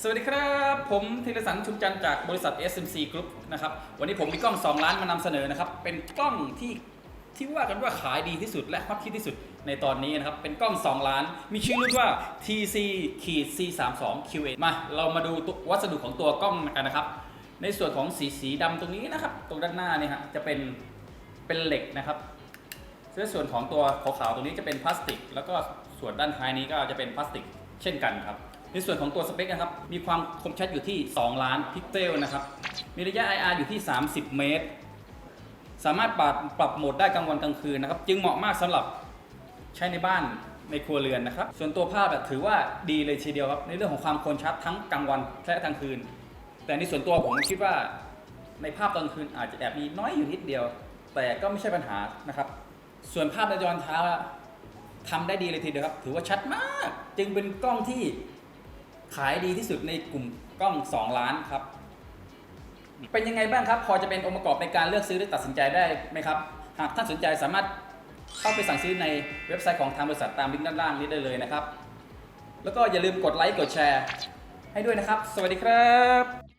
สวัสดีครับ ผมธีรสันชุมจันจากบริษัท SMC Group นะครับวันนี้ผมมีกล้อง 2 ล้านมานำเสนอนะครับ เป็นกล้องที่ที่ว่ากันว่าขายดีที่สุดและฮอตฮิตที่สุดในตอนนี้นะครับ เป็นกล้อง 2 ล้าน มีชื่อรุ่นว่า TC C32 QA มา เรามาดูวัสดุของตัวกล้องกันนะครับ ในส่วนของสีสีดำตรงนี้นะครับ ตรงด้านหน้าเนี่ยฮะจะเป็นเป็นเหล็กนะครับในส่วนของตัวขาวๆตรงนี้จะเป็นพลาสติก แล้วก็ส่วนด้านท้ายนี้ก็จะเป็นพลาสติก เช่นกันครับ ในส่วนของตัวสเปคนะครับ มีความคมชัดอยู่ที่ 2 ล้านพิกเซลนะครับ มีระยะ IR อยู่ที่ 30 เมตร สามารถปรับปรับโหมดได้กลางวันกลางคืนนะครับ จึงเหมาะมากสำหรับใช้ในบ้านในครัวเรือนนะครับ ส่วนตัวภาพถือว่าดีเลยทีเดียวครับ ในเรื่องของความคมชัดทั้งกลางวันและกลางคืน แต่ในส่วนตัวผมคิดว่าในภาพกลางคืนอาจจะแอบมีน้อยอยู่นิดเดียว แต่ก็ไม่ใช่ปัญหานะครับ ส่วนภาพในจอเท้าทำได้ดีเลยทีเดียวครับ ถือว่าชัดมาก จึงเป็นกล้องที่ ขายดีที่สุดในกลุ่มกล้อง 2 ล้านครับ เป็นยังไงบ้างครับ พอจะเป็นองค์ประกอบในการเลือกซื้อหรือตัดสินใจได้ไหมครับ หากท่านสนใจสามารถเข้าไปสั่งซื้อในเว็บไซต์ของทางบริษัทตามลิงก์ด้านล่างนี้ได้เลยนะครับ แล้วก็อย่าลืมกดไลค์กดแชร์ ให้ด้วยนะครับ สวัสดีครับ